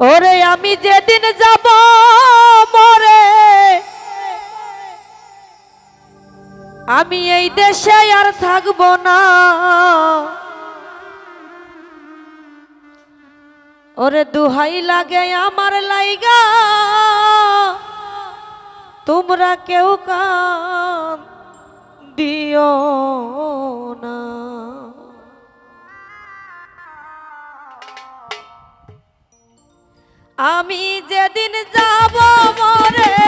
ওরে আমি যেদিন যাব, মরে। আমি এই দেশে আর থাকব না। ওরে দুহাই লাগে আমার লাইগা। তোমরা কেউ কান দিও না। আমি যেদিন যাব মরে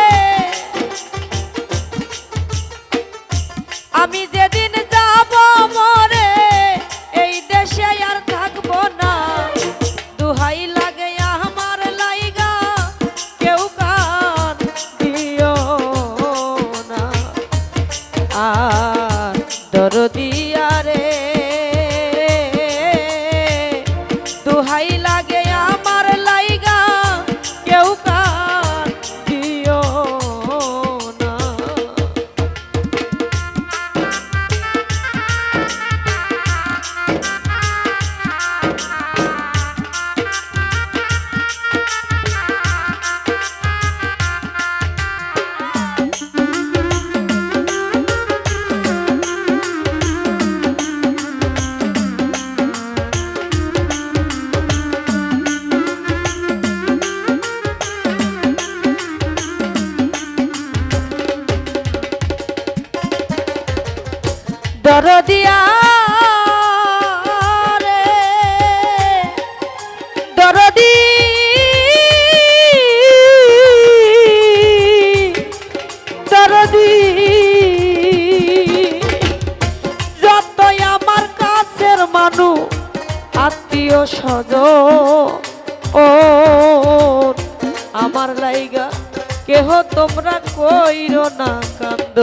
দরদিয়া রে। দরদি যতই আমার কাছের মানুষ, আত্মীয় স্বজ ও, আমার লাইগা, কেহ তোমরা কইর না কান্দ।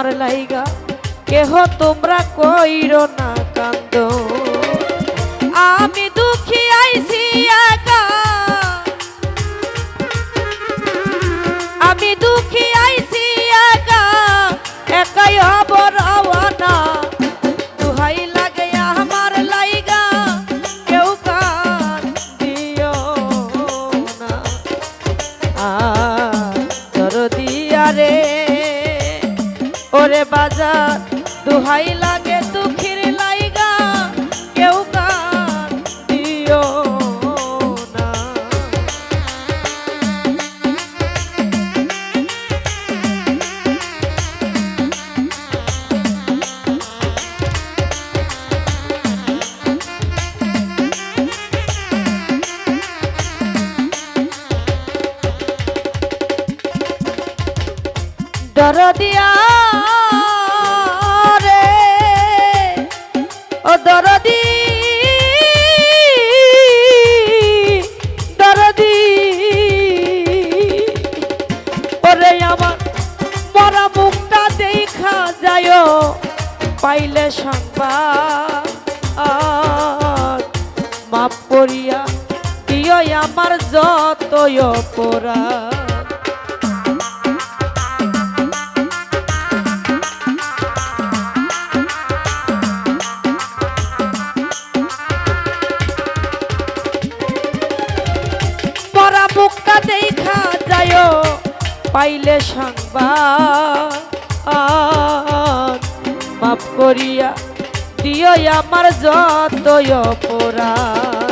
আমার লাইগা কেহ তোমরা কইর না কান্দ। সংবাদ মাপ করিয়া দিও আমার যতই অপরাধ। যায় পাইলে সংবাদ। মাফ করিয়া দিও আমার যতয় অপরাধ।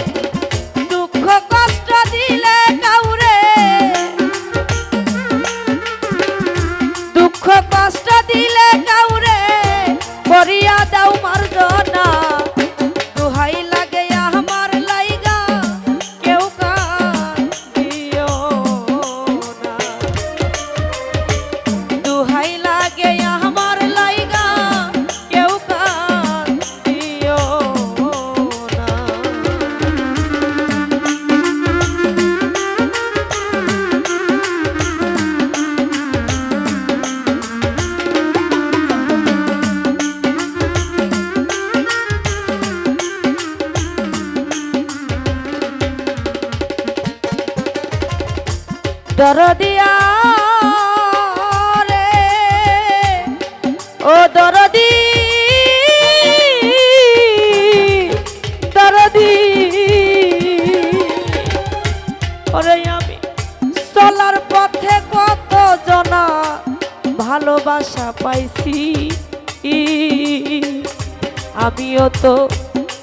দরদিয়া রে ও দরদি দরদি। ওরে আমি চলার পথে কত জনা ভালোবাসা পাইছি। আমিও তো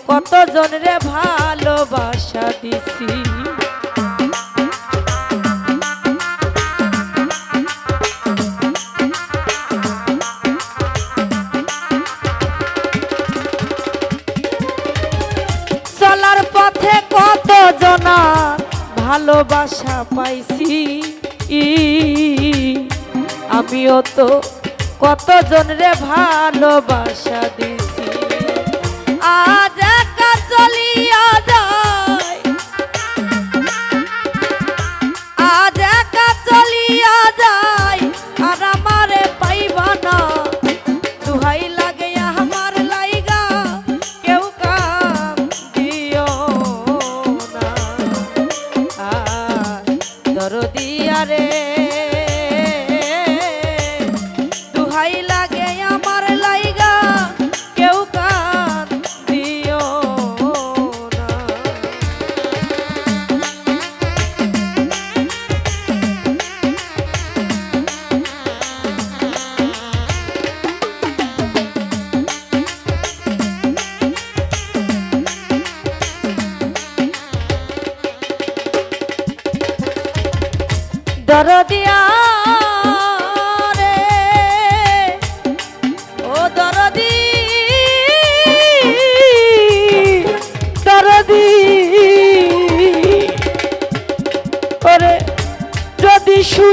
কত জনরে ভালোবাসা দিছি। ভালোবাসা পাইছি। আমিও তো কতজন রে ভালোবাসা দিছি। আজ চলি চলিয়া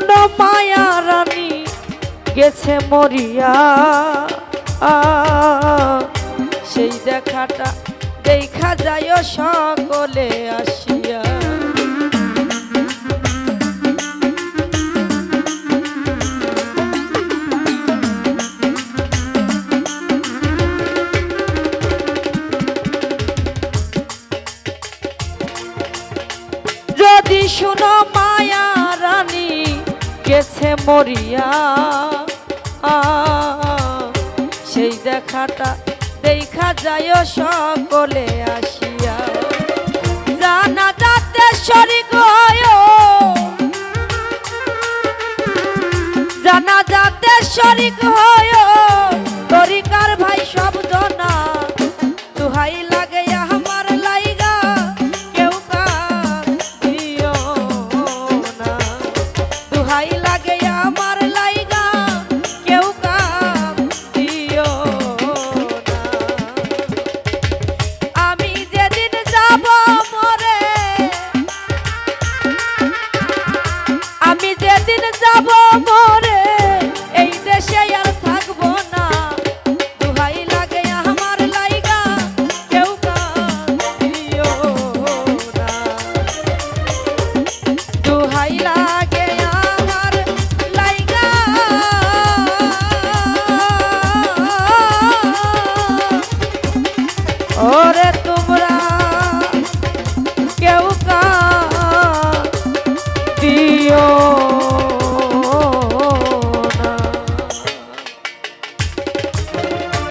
শুনো মায়া রানী গেছে মরিয়া। সেই দেখাটা দেখা যায় সকলে আসিয়া। যদি শুনো গেছে মরিয়া। সেই দেখাটা দেখা যায় সকলে আসিয়া। জানা যাতে শরিক জানা যাতে শরিক হয়